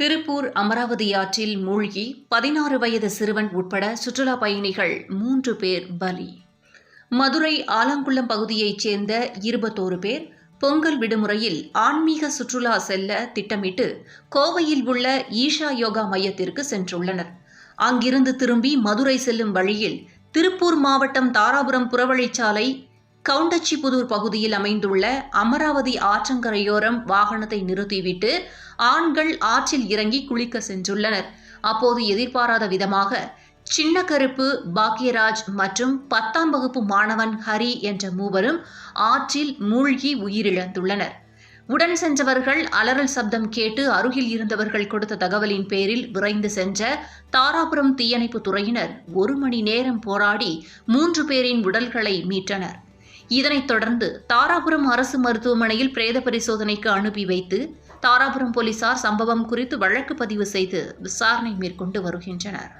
திருப்பூர் அமராவதி ஆற்றில் மூழ்கி பதினாறு வயது சிறுவன் உட்பட சுற்றுலா பயணிகள் மூன்று பேர் பலி. மதுரை ஆலங்குளம் பகுதியைச் சேர்ந்த இருபத்தோரு பேர் பொங்கல் விடுமுறையில் ஆன்மீக சுற்றுலா செல்ல திட்டமிட்டு கோவையில் உள்ள ஈஷா யோகா மையத்திற்கு சென்றுள்ளனர். அங்கிருந்து திரும்பி மதுரை செல்லும் வழியில் திருப்பூர் மாவட்டம் தாராபுரம் புறவழிச்சாலை கவுண்டச்சிபுதூர் பகுதியில் அமைந்துள்ள அமராவதி ஆற்றங்கரையோரம் வாகனத்தை நிறுத்திவிட்டு ஆண்கள் ஆற்றில் இறங்கி குளிக்க சென்றுள்ளனர். அப்போது எதிர்பாராத விதமாக சின்ன கருப்பு பாக்யராஜ் மற்றும் பத்தாம் வகுப்பு மாணவன் ஹரி என்ற மூவரும் ஆற்றில் மூழ்கி உயிரிழந்துள்ளனர். உடன் சென்றவர்கள் அலறல் சப்தம் கேட்டு அருகில் இருந்தவர்கள் கொடுத்த தகவலின் பேரில் விரைந்து சென்ற தாராபுரம் தீயணைப்பு துறையினர் ஒரு மணி நேரம் போராடி மூன்று பேரின் உடல்களை மீட்டனர். இதனைத் தொடர்ந்து தாராபுரம் அரசு மருத்துவமனையில் பிரேத பரிசோதனைக்கு அனுப்பி வைத்து தாராபுரம் போலீசார் சம்பவம் குறித்து வழக்கு பதிவு செய்து விசாரணை மேற்கொண்டு வருகின்றனர்.